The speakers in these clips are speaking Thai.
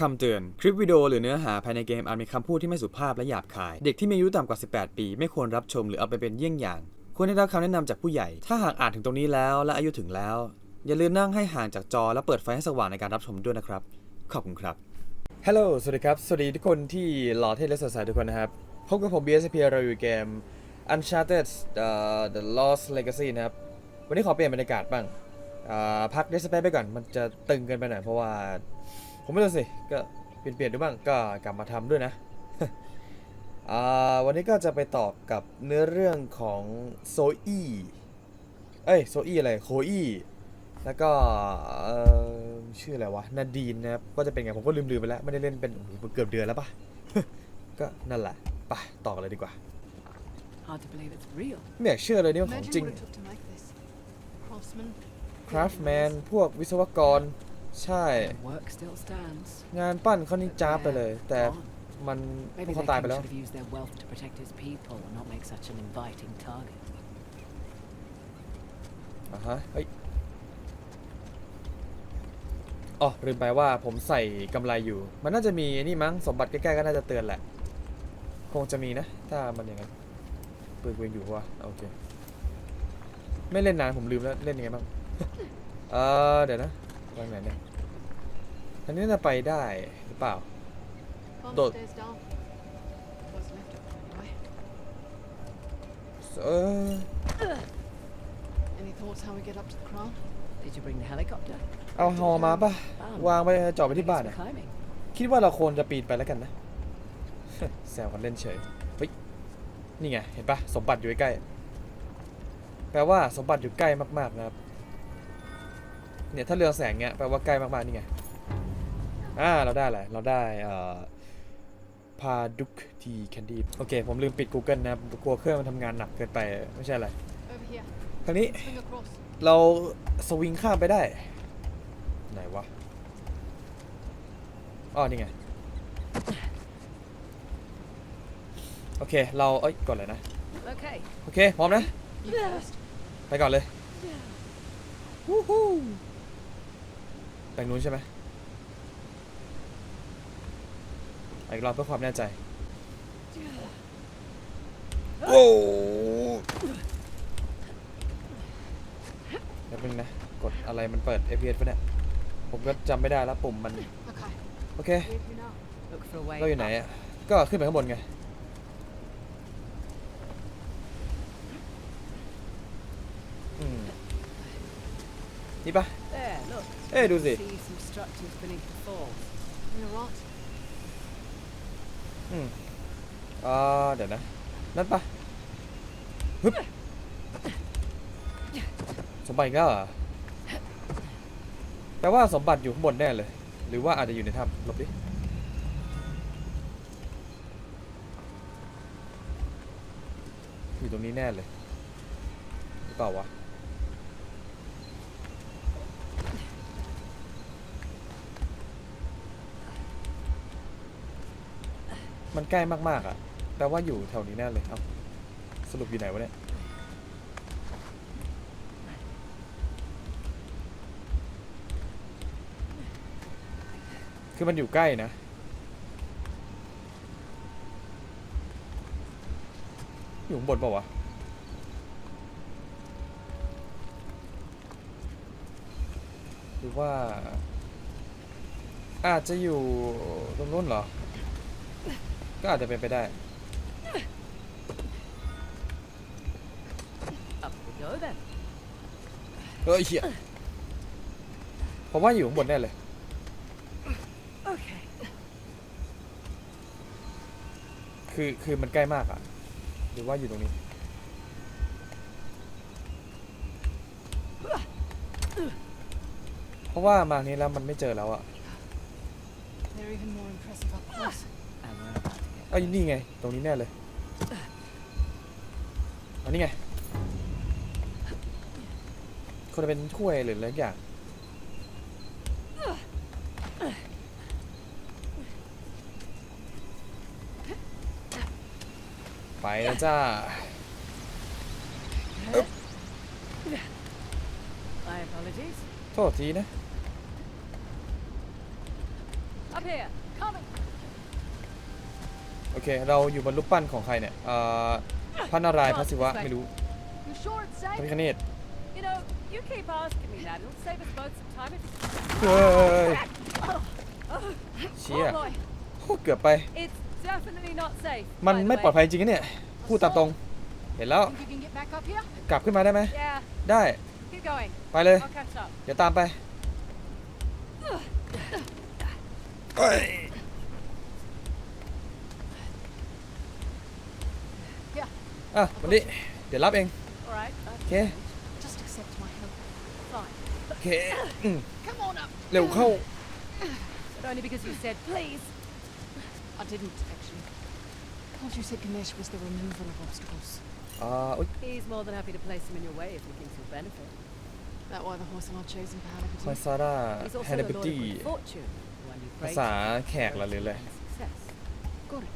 คำเตือน คลิปวิดีโอหรือเนื้อหาภายในเกมอาจมีคำพูดที่ไม่สุภาพและหยาบคาย เด็กที่มีอายุต่ำกว่า 18 ปี ไม่ควรรับชมหรือเอาไปเป็นเยี่ยงอย่าง ควรได้รับคำแนะนำจากผู้ใหญ่ ถ้าหากอ่านถึงตรงนี้แล้วและอายุถึงแล้ว อย่าลืมนั่งให้ห่างจากจอและเปิดไฟให้สว่างในการรับชมด้วยนะครับ ขอบคุณครับฮัลโหลสวัสดีครับ สวัสดีทุกคนที่หล่อเท่และสดใสทุกคนนะครับ พบกับผม BSP เราอยู่เกม Uncharted uh, The Lost Legacy นะครับ วันนี้ขอเปลี่ยนบรรยากาศบ้าง พักเดสเปไปก่อน มันจะตึงเกินไปหน่อยเพราะว่า ผมไม่รู้สิก็เปลี่ยนเปลี่ยนดูบ้างก็กลับมาทำด้วยนะอ่าวันนี้ก็จะไปต่อกับเนื้อเรื่องของโซอีเอ้ยโซอีอะไรโคอีแล้วก็เอ่อชื่ออะไรวะนาดีนนะครับก็จะเป็นไงผมก็ลืมๆไปแล้วไม่ได้เล่นเป็นโอ้โหเกือบเดือนแล้วปะก็นั่นแหละไปต่อกันเลยดีกว่า Hard to believe it's real. ไม่อยากเชื่อเลยนี่ว่าของ Imagine จริง what it took to make this. Craftsman. คราฟแมนพวกวิศวกร ใช่ The work still stands. งานปั้นเขานี่จ้าบไปเลย แต่ Gone. มันพว Maybe กเขา their ตายไป king แล้ว should have used their wealth to protect his people and not make such an inviting target. อะฮะเฮ้ยอ๋อลืมไปว่าผมใส่กำไรอยู่ มันน่าจะมีไอ้นี่มั้งสมบัติใกล้ๆก็น่าจะเตือนแหละ คงจะมีนะ ถ้ามันอย่างนั้นปืนกูยังอยู่วะโอเค ไม่เล่นนานผมลืมแล้วเล่นยังไงบ้าง เออเดี๋ยวนะวางไหนเนี่ย อันนี้น่าจะไปได้หรือเปล่า Climb Don't- the stairs down. What's left of it anyway. เออ Any thoughts how we get up to the crown? Did you bring the helicopter? เอาฮอมาป่ะวางไปจอดไป Maybe ที่บ้าน some อะ climbing. คิดว่าเราควรจะปีนไปแล้วกันนะ แซวกันเล่นเฉยเฮ้ยนี่ไง เห็นปะสมบัติอยู่ใกล้ๆแปลว่าสมบัติอยู่ใกล้มากๆนะครับ เนี่ยถ้าเรืองแสงเงี้ยแปลว่าใกล้มากๆนี่ไง อ่าเราได้อะไรเราได้เอ่อพาดุกทีแคนดี้โอเค ผมลืมปิด Google นะครับกลัวเครื่องมันทำงานหนักเกินไปไม่ใช่อะไร Over here. ทางนี้ Swing across. เราสวิงข้ามไปได้ ไหนวะอ๋อนี่ไง โอเค เราเอ้ยก่อนเลยนะ Okay. โอเค พร้อมนะ You first. ไปก่อนเลยวู้ฮู้ไปนู้นใช่ไหมไป อีกรอบเพื่อความแน่ใจโอ้แล้วนึงนะ กดอะไรมันเปิด FPS ปะเนี่ย ผมก็จำไม่ได้แล้วปุ่มมัน โอเค เราอยู่ไหนอะ ก็ขึ้นไปข้างบนไง อืม นี่ปะเอ้ดูสิ See some structures beneath the falls. You're right. อืมอ่าเดี๋ยวนะ นั่นปะฮึบสมบัติกแล้วเหรอแปลว่าสมบัติอยู่ข้างบนแน่เลย หรือว่าอาจจะอยู่ในถ้ำหลบดิ อยู่ตรงนี้แน่เลยหรือเปล่าวะ มันใกล้มากๆอะแปลว่าอยู่แถวนี้แน่เลยเอ้าสรุปอยู่ไหนวะเนี่ย คือมันอยู่ใกล้นะ อยู่ข้างบนเปล่าวะ หรือว่า อาจจะอยู่ตรงนู้นเหรอ ก็อาจจะเป็นไปได้ Up we go then. เฮ้ยเหี้ยผมว่าอยู่ข้างบนแน่เลย Okay. คือคือมันใกล้มากอะหรือว่าอยู่ตรงนี้ เพราะว่ามานี้แล้วมันไม่เจอแล้วอะ They're even more impressive up close. อ้ยนี่ไง ตรงนี้แน่เลยอันนี้ไง คนจะเป็นถ้วยหรืออะไรสักอย่าง ไปแล้วจ้า My apologies. โทษทีนะ Up here. Coming. โอเค เราอยู่บนรูปปั้นของใครเนี่ยเอ่อพระนารายณ์พระศิวะไม่รู้ You sure it's พระ safe? พิฆเนศ You know, you keep asking me that. It'll save us both some time if you... เฮ้ย เชี่ย Oh boy, โอ้เกือบไป it's definitely not safe. มัน by the ไม่ปลอด way. ภัยจริงนะเนี่ย พูดตามตรง เห็นแล้ว Think you can get back up here? กลับขึ้นมาได้ไหม Yeah, ได้ keep going. ไปเลย I'll catch up. เดี๋ยวตามไปเอ้ย อ่ะวันนี้ เดี๋ยวรับเอง All right. โอเค just accept my help. Fine. โอเคอืม Come on up. เร็วเข้า But only because you said please. I didn't, actually. Thought you said Ganesh was the removal of obstacles. อ่าอุ๊ย He's more than happy to place them in your way if he thinks you'll benefit. That why the horse aren't chosen for คอย Halibut? ซาร่า He's แฮ also น the เนบิ Lord of ตี้ Good Fortune, the one you ภา pray ษา to แขกละหรือเลย and success. Got it.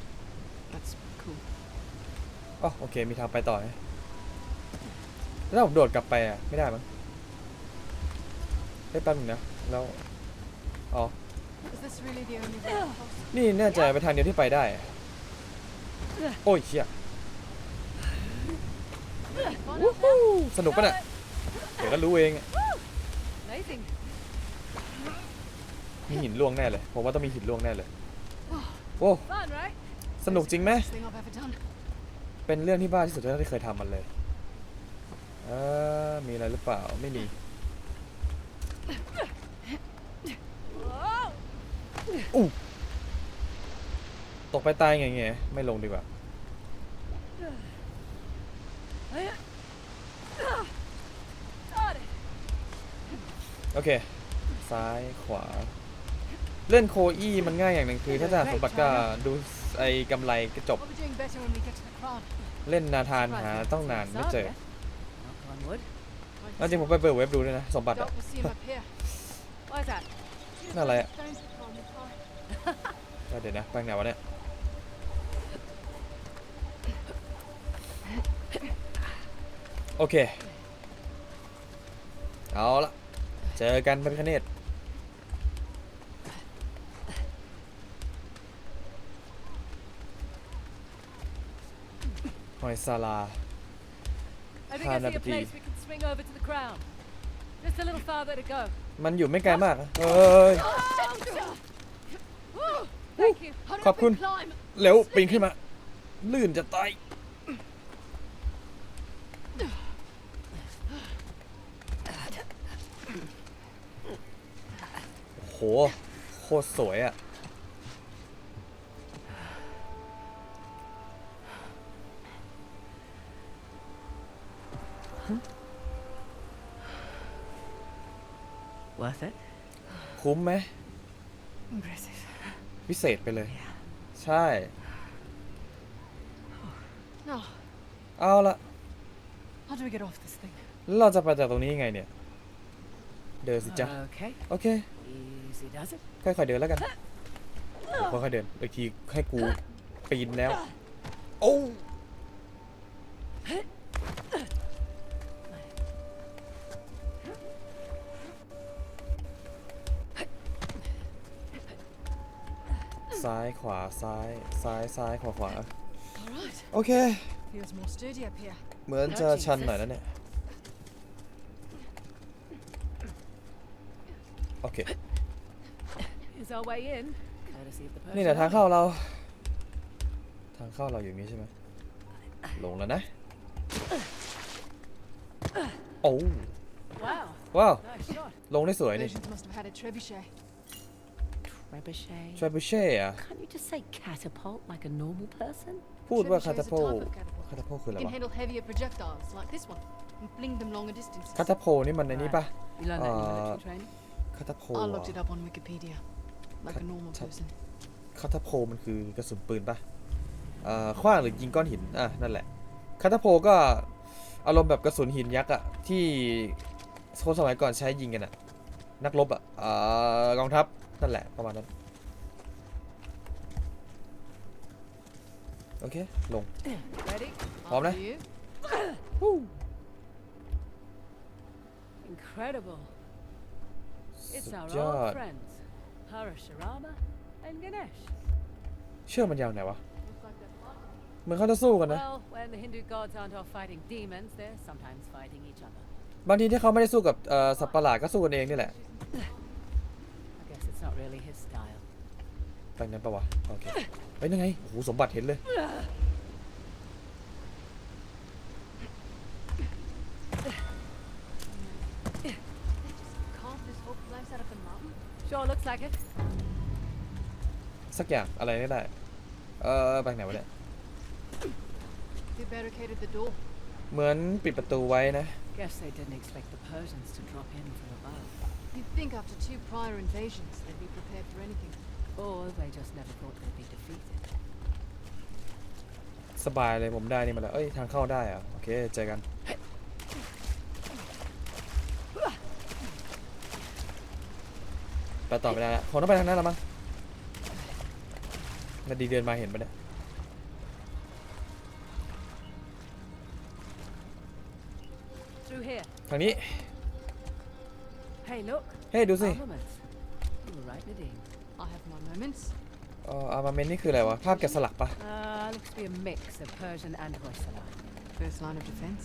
That's cool. อ๋อโอเค มีทางไปต่อไหมแล้วผมโดดกลับไปอะ ไม่ได้มั้งได้แป๊บนึงนะ แล้ว อ๋อ Is this really the only way นี่แน่ใจไปทางเดียวที่ไปได้อะโอ้ยเชี่ย Fun วู้ up ฮู้สนุกปะเนี่ยเดี๋ยวก็รู้เองอะ Amazing. มีหินล่วงแน่เลย ผมว่าต้องมีหินล่วงแน่เลย โอ้ Fun, right? สนุกจริงไหม Best thing I've ever done. เป็นเรื่องที่บ้าที่สุดที่เคยทำมันเลยเออมีอะไรหรือเปล่าไม่มีอู้ตกไปตายไงไงไม่ลงดีกว่าโอเค ซ้ายขวา เล่นโคอี้มันง่ายอย่างหนึ่งคือ ถ้าจะสมบัติก็ดูไอ้กำไรก็จบ We'll be doing better when we get to the crowd. เล่นนาธานหาต้องนานไม่เจอ Knock on wood. แล้วจริงผมไปเปิดเว็บดูด้วยนะ สมบัติอะ Doubt we'll see him up here. Why's that? นั่นอะไรอะ Stones to climb the fire. เออเดี๋ยวนะไปไหนวะเนี่ย โอเค เอาละ เจอกันเป็นคเนต อยซาลา I think I see a Hanabati. place we can swing over to the crown. Just a little farther to go. มันอยู่ไม่ไกลมากนะเอ้ย Thank you. Hurry Khop up kun. and climb. เร็วปีนขึ้นมา ลื่นจะตายโหโคตรสวยอะ it? คุ้มไหม Impressive. พิเศษไปเลย ใช่ Now, เอาละ how do we get off this thing? แล้วเราจะไปจากตรงนี้ยังไงเนี่ย เดินสิจ๊ะ Okay. โอเค Easy does it. ค่อยๆเดินแล้วกันค่อยๆเดินอีกทีให้กูปีนแล้ว โอ้ ซ้ายขวาซ้ายซ้ายซ้ายขวาขวา All right. โอเค Feels more sturdy up here. เหมือนจะชันหน่อยนะเนี่ยโอเค Here's our way in. Courtesy of the นี่แหละ Persian ทาง army. เข้าเรา ทางเข้าเราอยู่นี้ใช่ไหมลงแล้วนะโอ้ Wow. ว้าว Nice shot. ลงได้สวยนี่ Persians must have had a trebuchet. Trebuchet. ทร b บเช่อะ Can't you just say catapult like a normal person? พูดว่าคา Trebuchet ตา is โพ a type of catapult. คาตาโพคืออะไร It can วะ handle heavier projectiles like this one and fling them longer distances. คาตาโพนี่มันในนี้ปะ You learned that in Uh, military training? คาตาโพ I looked it up on Wikipedia. Like a normal Cat- person. คาตาโพมันคือกระสุนปืนปะเอ่อขว้างหรือยิงก้อนหิน อะ นั่นแหละคาตาโพก็อารมณ์แบบกระสุนหินยักษ์อะที่คนสมัยก่อนใช้ยิงกันอะนักรบอะเอ่อกองทัพ นั่นแหละประมาณนั้น โอเค ลง Ready? Bom, After ne? you. Incredible. It's สุด our ยอ old ด friends, Parashurama and Ganesh. เชื่อกมันยาวไหนวะ เหมือนเขาจะสู้กันนะ Well, when the Hindu gods aren't off fighting demons, they're sometimes fighting each other. บางทีที่เขาไม่ได้สู้กับเอ่อสัตว์ประหลาดก็สู้กันเองนี่แหละ I guess it's not really his style. ไปนั้นปะวะ โอเคเฮ้ยยังไง โอ้โห สมบัติเห็นเลย Carved this whole place out of the mountain? Sure looks like it. สักอย่าง อะไรนี่ได้ เออไปไหนวะเนี่ย They barricaded the door. เหมือนปิดประตูไว้นะ Guess they didn't expect the Persians to drop in from above. You'd think after two prior invasions they'd be prepared for anything. Or they just never thought they'd be defeated. สบายเลยผมได้นี่มาแล้ว เอ้ย ทางเข้าได้เหรอะโอเค เจอกัน ไปต่อไม่ได้แล้วผมต้องไปทางนั้นแล้วมั้งนาดีเดินมาเห็นปะเนี่ย Through here. ทางนี้ Hey, look. เฮ้ยดูสิ Armaments. You were right, Nadine. I have my moments. เอ่ออาร์มาเมนนี่คืออะไรวะ ภาพแกะสลักปะ Uh, looks to be a mix of Persian and Hoysala. First line of defense.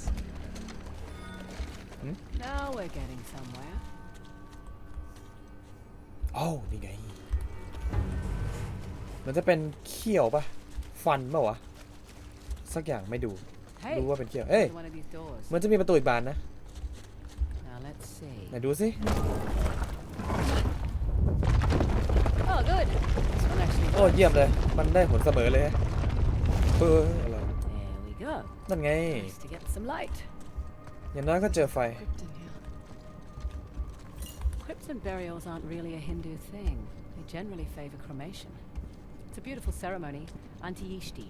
Now we're getting somewhere. โอ้าวนี่ไง มันจะเป็นเขี้ยวปะฟันปะวะ สักอย่างไม่ดู Hey, ดูว่าเป็นเขี้ยว เอ้ย open one of these doors. มันจะมีประตูอีกบานนะ Now let's see. ไหนดูสิ Oh, good. This one actually โอ้เยี่ยมเลย มันได้ผลเสมอเลยฮะเอออะไร There we go. นั่นไง Nice to get some light. อย่างน้อยก็เจอไฟ Crypt in here. Crypts and burials aren't really a Hindu thing. They generally favor cremation. It's a beautiful ceremony, Antiyishti,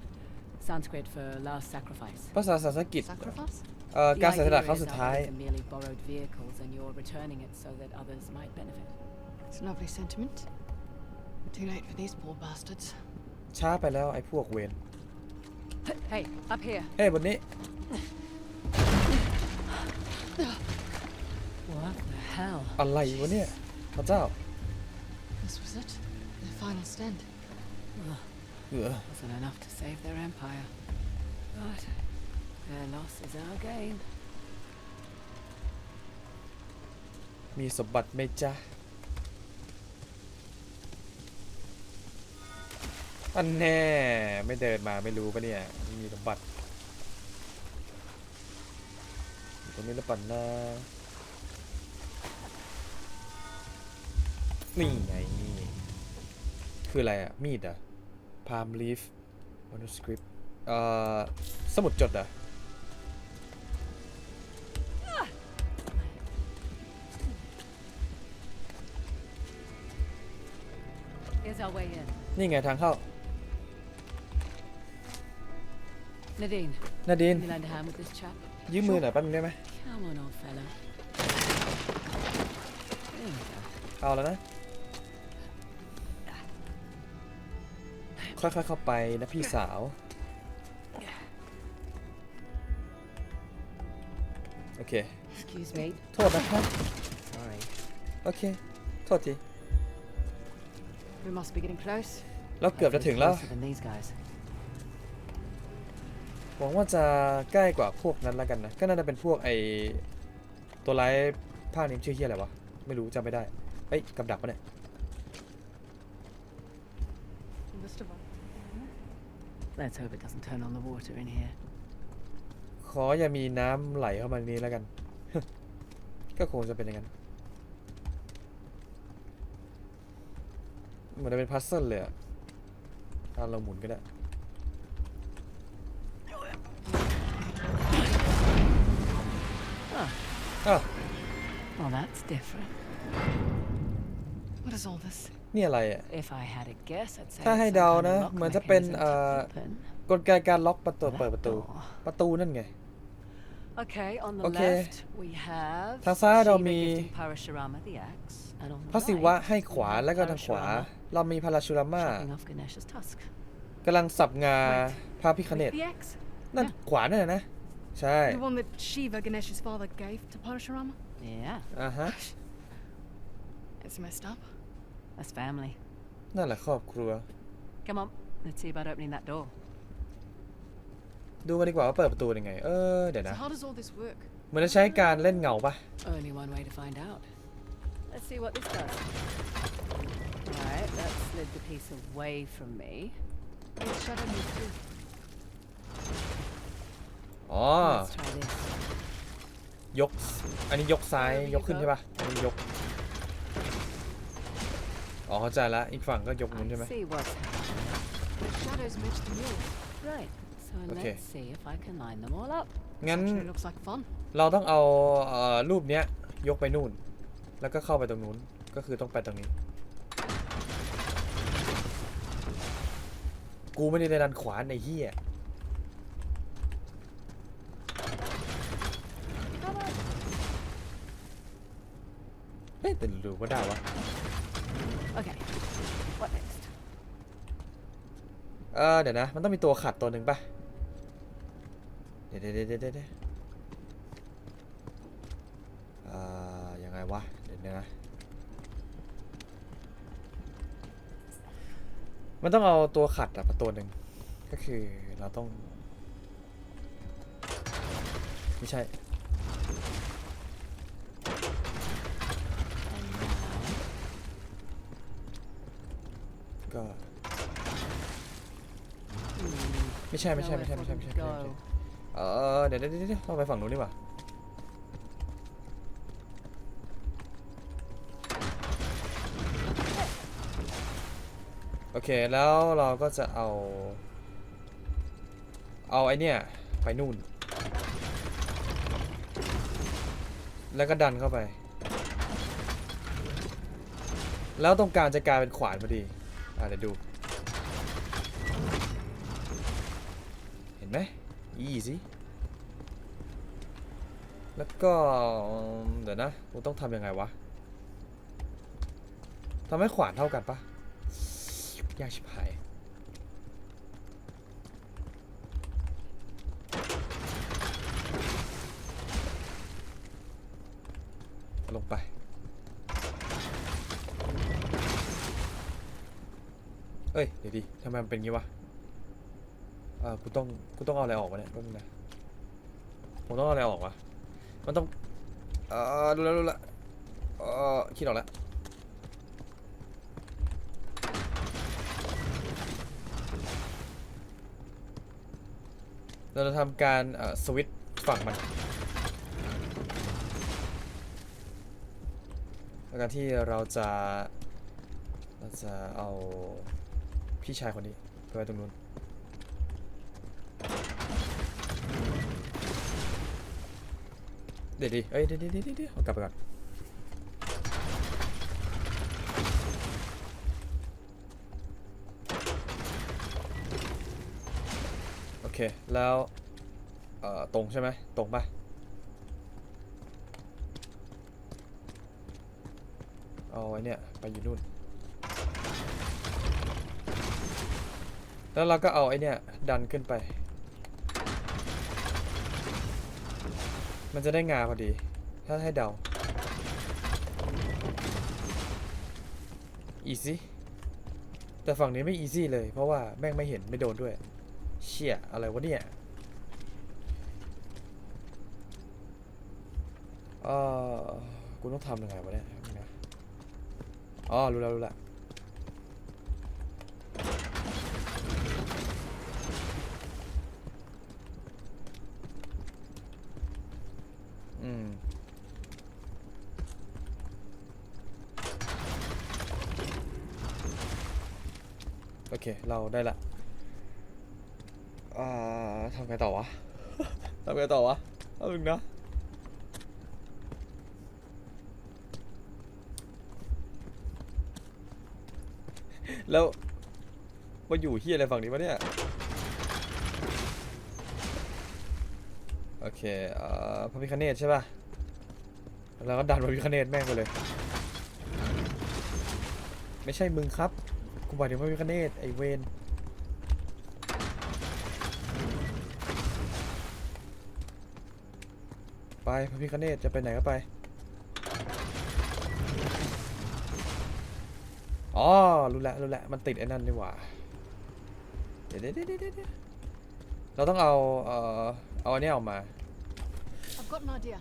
Sanskrit for last sacrifice. ภาษาสันสกฤต Sacrifice? เอ่อ The การเสียสละ idea ครั้ง is สุดท้าย others are merely borrowed vehicles and you're returning it so that others might benefit. It's a lovely sentiment. Too late for these poor bastards. ช้าไปแล้วไอ้พวกเวร Hey, up here. เฮ้ยบนนี้ What the hell? อะไรวะเนี่ยพระเจ้า This was it. Their final stand. เออ Wasn't enough to save their empire. But their loss is our gain. มีสมบัติไหมจ๊ะ อันแน่ ไม่เดินมาไม่รู้ปะเนี่ย มีสมบัติอยู่ตรงนี้แล้วปั่นนะนี่ไงนี่คืออะไรอะมีดอะ palm leaf manuscript เอ่อ สมุดจดอะ นี่ไงทางเข้า Nadine, นาดิน you lend a hand with this chap? ยืมมือหน่อยแป๊บนึงได้ไหม Come on, old fellow. There we go. เอาแล้วนะ ค่อยๆเข้าไปนะพี่สาว โอเค Excuse me. โทษนะครับ Sorry. โอเค โทษที We must be getting close. เราเกือบจะถึงแล้ว Closer than these guys. หวังว่าจะใกล้กว่าพวกนั้นแล้วกันนะ ก็น่าจะเป็นพวกไอตัวร้ายภาคนี้ชื่อเฮียอะไรวะ ไม่รู้จำไม่ได้ เอ้ยกำดักปะเนี่ย Must have Let's hope it doesn't turn on the water in here. ขออย่ามีน้ำไหลเข้ามาในนี้แล้วกัน ก็คงจะเป็นอย่างนั้น เหมือนจะเป็นพัซเซิลเลยอะอะเราหมุนก็ได้ Oh, อ้าว well, that's different. What is all this? นี่อะไรอะ If I had a guess, I'd say ถ้า it's ให้ some เดา kind of นะ lock เหมือนจะเป็น mechanism เอ่ to อ open. กลไกการล็อกประตู that เปิดประตู door. ประตูนั่นไง Okay, on the Okay. left we have ทางซ้ายเรา Shiva มี gifting Parashurama the axe, and on the พระศิวะ right ให้ขวา we have แล้วก็ทางขวา Parashurama เรามีพาราชูรามา chopping off Ganesha's tusk. กำลังสับงา Wait. พระพิคเนต With the axe? นั่นขวานั่นน่ะนะ ใช่ The one that Shiva, Ganesh's father, gave to Parashurama? Yeah, อ่าฮะ It's messed up. that's family. นั่นแหละครอบครัว Come on, let's see about opening that door. ดูกันดีกว่าว่าเปิดประตูยังไง เออเดี๋ยว So นะ how does all this work? เหมือนจะใช้การเล่นเงาปะ Only one way to find out. Let's see what this does. Right, that slid the piece away from me. It's shadow move through. อ๋อ Let's try this. ยก อันนี้ยกซ้ายยกขึ้นใช่ปะอันนี้ยก อ๋อเข้าใจละอีกฝั่งก็ยกนู้นใช่ไหม Let's see what's The shadows match the mirror. right. So Okay. let's see if I can line them all up. งั้น Actually looks like fun. เราต้องเอาเอ่อรูปเนี้ยยกไปนู่น แล้วก็เข้าไปตรงนู้น ก็คือต้องไปตรงนี้ กูไม่ได้ได้ดันขวานไอ้เหี้ยเฮ้ยแต่ดูว่าได้วะ Okay. What next? เออเดี๋ยวนะ มันต้องมีตัวขัดตัวหนึ่งป่ะเดี๋ยวเดี๋ยวเดี๋ยวเดี๋ยวอ่ายังไงวะ เดี๋ยวนะ มันต้องเอาตัวขัดอะตัวหนึ่ง ก็คือเราต้อง ไม่ใช่ก็ไม่ใช่ไม่ใช่ไม่ใช่ไม่ใช่ไม่ใช่ เออเดี๋ยวเดี๋ยวเดี๋ยวเดี๋ยวต้องไปฝั่งนู้นดีกว่าโอเคแล้วเราก็จะเอา เอาไอเนี่ยไปนู่น แล้วก็ดันเข้าไป แล้วตรงกลางจะกลายเป็นขวานพอดี อะเดี๋ยวดู เห็นไหมอี สิแล้วก็เดี๋ยวนะกูต้องทำยังไงวะทำให้ขวานเท่ากันปะยากชิบหายลงไป เอ้ย เดี๋ยวดิทำไมมันเป็นงี้วะ อ่ากูต้องกูต้องเอาอะไรออกวะเนี่ยแป๊บนึงนะผมต้องเอาอะไรออกวะมันต้องเอ่อดูแล้วดูแล้วเอ่อคิดออกแล้วเราจะทำการสวิตช์ฝั่งมันแล้วการที่เราจะเราจะเอาพี่ชายคนนี้ไปไว้ตรงนู้น เดี๋ยวดิเอ้ยเดี๋ยวเดี๋ยวเดี๋ยวเดี๋ยวเอากลับไปก่อน โอเค แล้ว เอ่อ ตรงใช่ไหม ตรงปะเอาไว้เนี่ย ไปอยู่นู่น แล้วเราก็เอาไอ้เนี่ย ดันขึ้นไป มันจะได้งาพอดี ถ้าให้เดาอีซี่แต่ฝั่งนี้ไม่อีซี่เลย เพราะว่าแม่งไม่เห็นไม่โดนด้วย เชี่ย อะไรวะเนี่ยเออกูต้องทำยังไงวะเนี่ยอ๋อรู้แล้วรู้แล้ว อืม โอ เคเราได้ละอ่าทำไงต่อวะ ทำไงต่อวะเอาลึงนะแล้วมาอยู่เฮียอะไรฝั่งนี้วะเนี่ย โอเคเอ่อพระพิคเนตใช่ป่ะ แล้วก็ดันพระพิคเนตแม่งไปเลย ไม่ใช่มึงครับ หมายถึงพระพิคเนตไอเวนไปพระพิคเนตจะไปไหนก็ไปออ๋อ รู้แล้วรู้แล้วมันติดไอ้นั่นนี่หว่าเดี๋ยวเดี๋ยวเดี๋ยวเดี๋ยวเดี๋ยวเราต้องเอา เอ่อ เอาอันเนี้ยออกมา I've got an idea.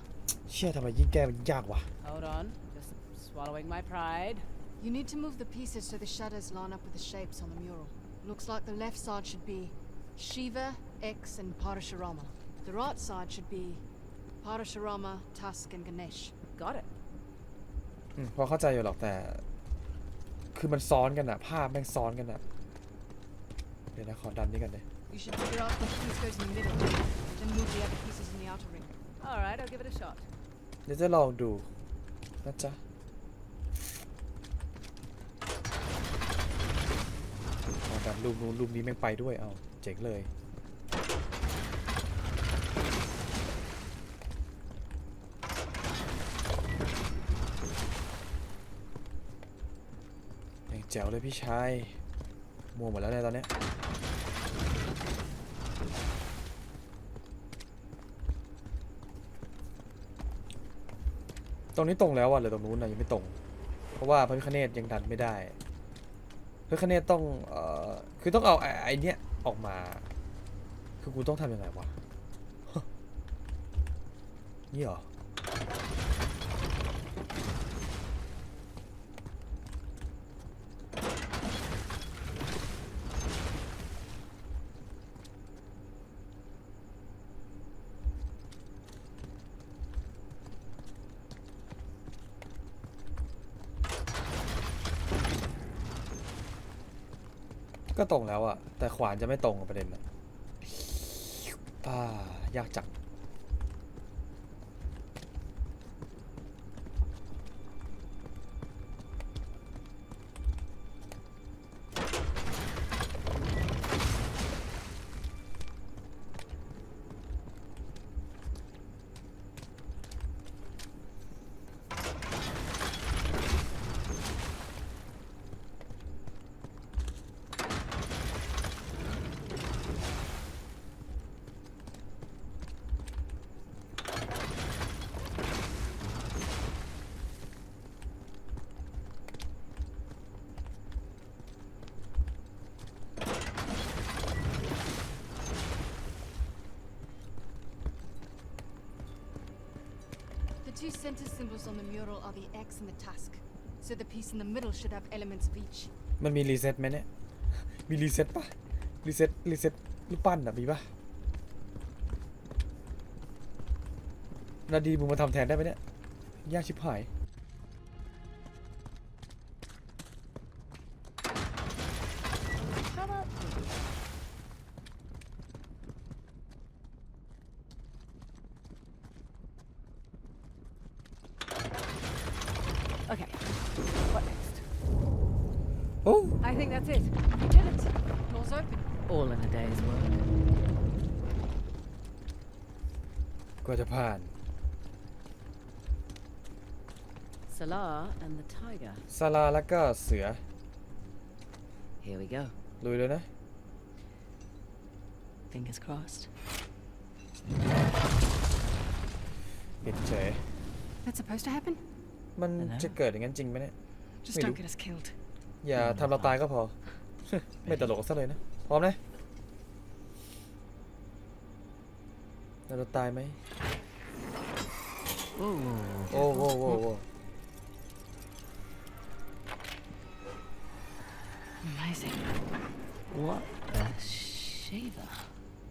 เชื่อทำไมยิ่งแก้มันยากวะ Hold on. Just swallowing my pride. You need to move the pieces so the shadows line up with the shapes on the mural. Looks like the left side should be Shiva, X, and Parashurama. The right side should be Parashurama, Tusk, and Ganesh. Got it. อืมพอเข้าใจอยู่หรอกแต่ คือมันซ้อนกันอะภาพแม่งซ้อนกันอะเดี๋ยวนะขอดันนี้กันเลย You should figure out which piece goes in the middle, then move the other pieces in the outer ring. All right, I'll give it a shot. เดี๋ยวจะลองดูนะจ๊ะ ดันรูปนู้นรูปนี้แม่งไปด้วยเอาเจ๋งเลยแจ๋วเลยพี่ชายมัวหมดแล้วเนี่ยตอนเนี้ยตรงนี้ตรงแล้วอะเหรือตรงนู้นนะยังไม่ตรง เพราะว่าพระพิคเนตยังดันไม่ได้ ระพิคเนตต้องเอ่อคือต้องเอาไอ้ไอ้เนี้ยออกมา คือกูต้องทำยังไงวะนี่เหรอ ก็ตรงแล้วอะแต่ขวานจะไม่ตรงกับประเด็นอะอ่ายากจัง two center symbols on the mural are the X and the Tusk, so the piece in the middle should have elements of each. มันมีรีเซ็ตไหมเนี่ย มีรีเซ็ตปะรีเซ็ตรีเซ็ตรูปปั้นอะมีปะนาดีมึงมาทำแทนได้ไหมเนี่ย ยากชิบหาย I think that's it. You did it. Door's open. All in a day's work. กว่าจะผ่าน Salah and the tiger. ซาลาแล้วก็เสือ Here we go. ลุยเลยนะ Fingers crossed. ปิดเฉย That's supposed to happen? มัน อันนั้น จะเกิดอย่างนั้นจริงไหมเนี่ย Just Wait, don't do- get us killed. อย่าทำเราตายก็พอ ไม่ตลกซะเลยนะ พร้อมนะเราตายไหม Ooh. โอ้โว้โว้โว้ Amazing. What a shaver.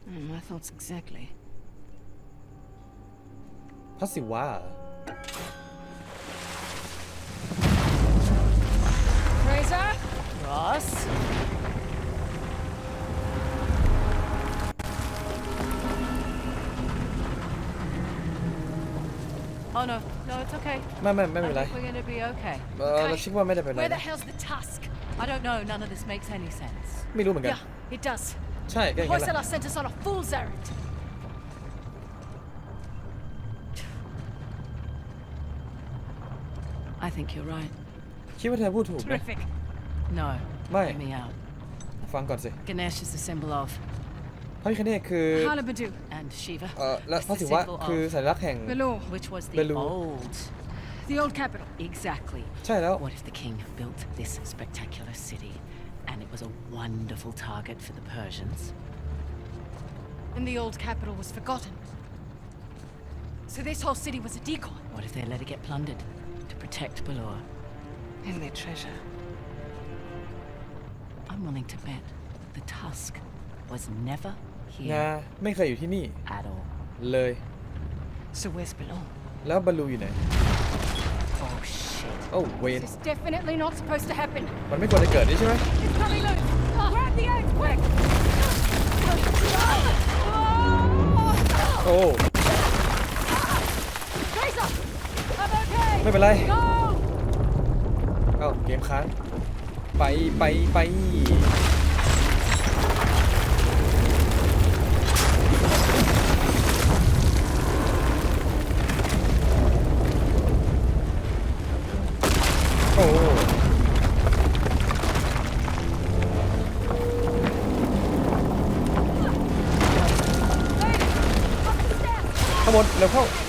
Mm, my thoughts exactly. พระศิวะ Ross? Oh no, no, it's okay. ไม่ไม่ไม่เป็นไร I think we're gonna be okay. เออเราคิดว่าไม่ได้เป็นไร Where the นะ hell's the tusk? I don't know, none of this makes any sense. ไม่รู้เหมือนกัน Yeah, it does. ใช่ก็อย่างนั้นแหละ Hoysala sent us on a fool's errand. I think you're right. คิดว่าเธอพูดถูกนะ Terrific. No. Mate. Hear me out. ฟังก่อนสิ Ganesh is the symbol of, พระพิคเนตคือ Halibadu. and Shiva, เอ่อและ is พระ the ศิวะ symbol คือ of, สัญลักษณ์แห่ง Belor. which was the Belur. old The old capital. Exactly. ใช่แล้ว What if the king built this spectacular city and it was a wonderful target for the Persians? And the old capital was forgotten. So this whole city was a decoy. What if they let it get plundered to protect Balor? And their treasure. I'm willing to bet the Tusk was never นะ here ไม่เคยอยู่ที่นี่ at all. เลย So where's Balor? แล้วบอลลูอยู่ไหน Oh shit. โอ้เวน This is definitely not supposed to happen. มันไม่ควรจะเกิดนี่ใช่ไหม It's coming loose. Grab the eggs, quick! โอ้ Tracer! I'm okay! ไม่เป็นไร Go! เอ้าเกมค้าง ไปไปไปโอ้ข้างบนเร็วเข้า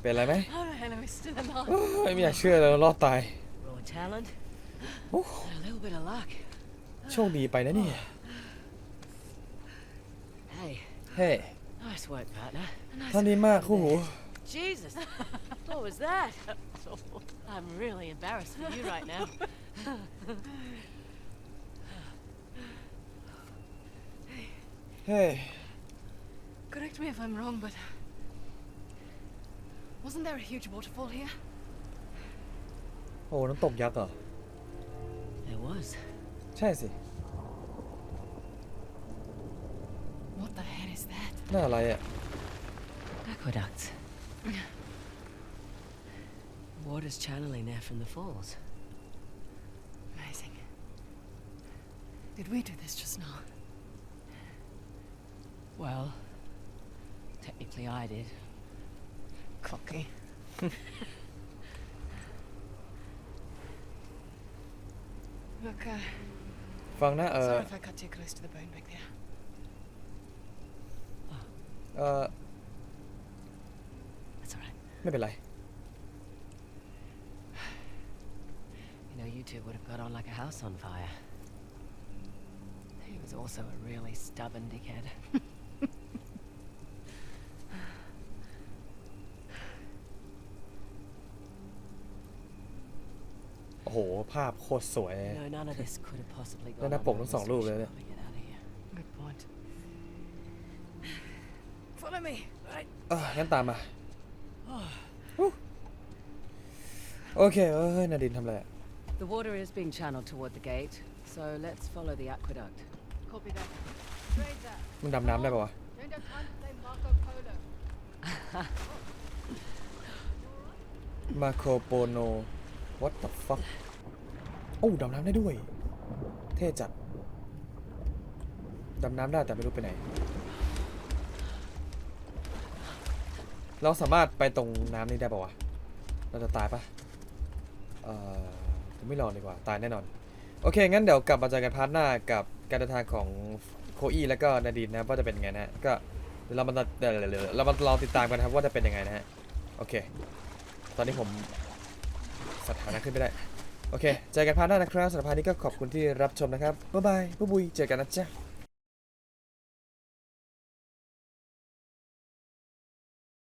เป็นไรไหม Oh, hello, still alive. โอ้ยไม่อยากเชื่อเลยรอดตาย Raw talent. Ooh. A little bit of luck. โชคดีไปนะเนี่ย Hey, เฮ้ nice work, partner. ท่านดีมากคู่หู Jesus, what was that? I'm really embarrassed for you right now. เฮ้ Correct me if I'm wrong, but. Wasn't there a huge waterfall here? โอ้น้ำตกยักษ์เหรอ There was. ใช่สิ What the hell is that? น่าอะไรอ่ะ Aqueducts. Water's channeling there from the falls. Amazing. Did we do this just now? Well, technically I did. Cocky. Look, uh, ฟังนะเออ sorry if I cut too close to the bone back there. เออ That's alright. ไม่เป็นไร You know, you two would have got on like a house on fire. He was also a really stubborn dickhead. ภาพโคตรสวย No, none of this could have possibly Then gone I on poked unless them song we loop should there, probably get out of here. Good point. Follow me. Right. เอองั้นตามมาฮู้โอเคเออนาดินทำอะไรอะ The water is being channeled toward the gate, so let's follow the aqueduct. Copy that. Tracer. มันดำน้ำได้ปะวะ Don't have time to play Marco Polo. มาโคโปโน what the fuck โอ้ดำน้ำได้ด้วย เท่จัด ดำน้ำได้แต่ไม่รู้ไปไหน เราสามารถไปตรงน้ำนี้ได้ปะวะ เราจะตายปะเอ่อผมไม่รอดีกว่า ตายแน่นอน โอเค งั้นเดี๋ยวกลับมาเจอกันพาร์ทหน้ากับการเดินทางของโคอี้แล้วก็นาดีนนะว่าจะเป็นยังไงนะฮะ ก็เดี๋ยวเรามาเดี๋ยวเรามาลองติดตามกันนะครับว่าจะเป็นยังไงนะฮะ โอเค ตอนนี้ผมสถานะขึ้นไม่ได้ โอเคเจอกันพาร์ทหน้านะครับสำหรับพาร์ทนี้ก็ขอบคุณที่รับชมนะครับบ๊ายบายบ๊ายบุยเจอกันนะจ๊ะ